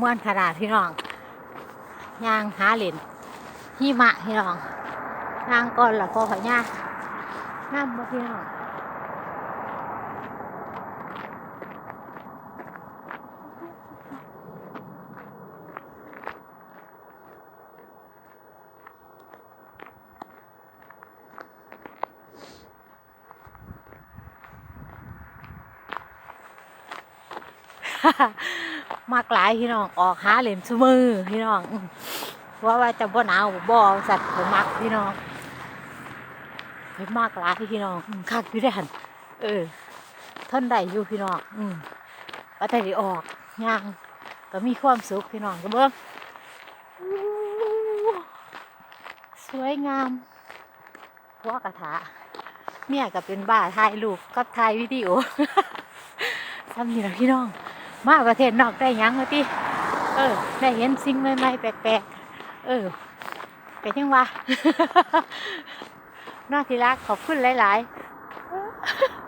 ม่วนขนาดพี่น้องยางหาเหรนหิมะพี่น้องยางก่อนละพอขย่างน้ำบ่พี่น้อง มากหลายพี่น้องออกหาเหรียญซุมือพี่น้องว่าว่าจะบ่หนาวบ่สัตว์ผมมักพี่น้องเพิ่นมากหลายพี่น้องคักอยู่ได้หันเออทนได้อยู่พี่น้องอืมว่าแต่ได้ออกย่างก็มีความสุขพี่น้องก็เบิ่งสวยงามว่ากระถาเมียก็เป็นบ้าถ่ายรูปกับถ่ายวิดีโอทำนี่ละพี่น้อง มาประเทศนอกได้ยังเลยที่เออ ได้เห็นสิ่งใหม่ๆแปลกๆ เออไปยังวะน่าที่รักขอบคุณหลาย ๆ